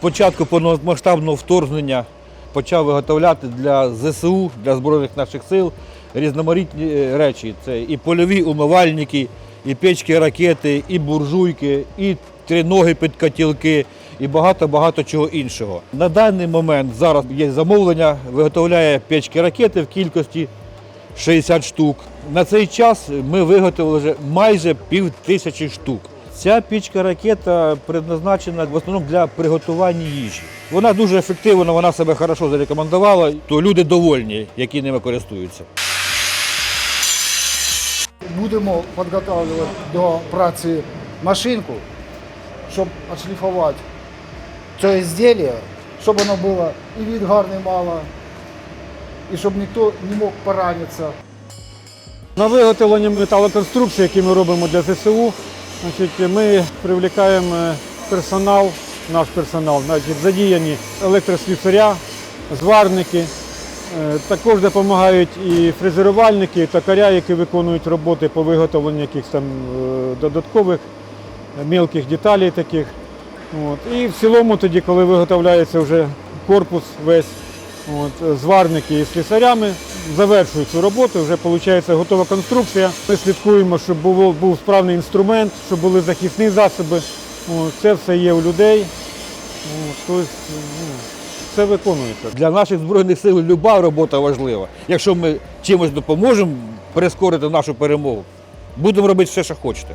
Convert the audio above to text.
початку повномасштабного вторгнення почав виготовляти для ЗСУ, для Збройних наших сил різноманітні е, речі. Це і польові умивальники, і печки ракети, і буржуйки, і триноги під котілки, і багато-багато чого іншого. На даний момент зараз є замовлення, виготовляє печки ракети в кількості 60 штук. На цей час ми виготовили вже майже пів тисячі штук. Ця пічка ракета предназначена в основному для приготування їжі. Вона дуже ефективна, вона себе хорошо зарекомендувала, то люди довольні, які ними користуються. Будемо підготовлювати до праці машинку, щоб відшліфувати це ізділля, щоб воно було і від гарний мало, і щоб ніхто не мог поранитися. На виготовлення металоконструкцій, які ми робимо для ЗСУ, значить, ми привлікаємо е, персонал, наш персонал, значить, задіяні електрослюсаря, зварники. Е, Також допомагають і фрезерувальники, і токаря, які виконують роботи по виготовленню якихось там е, додаткових мілких деталей таких. От. І в цілому тоді, коли виготовляється вже корпус весь, от, зварники із слісарями завершують цю роботу, вже виходить готова конструкція. Ми слідкуємо, щоб був, був справний інструмент, щоб були захисні засоби. Це все є у людей. Тобто, все виконується. Для наших збройних сил люба робота важлива. Якщо ми чимось допоможемо прискорити нашу перемогу, будемо робити все, що хочете.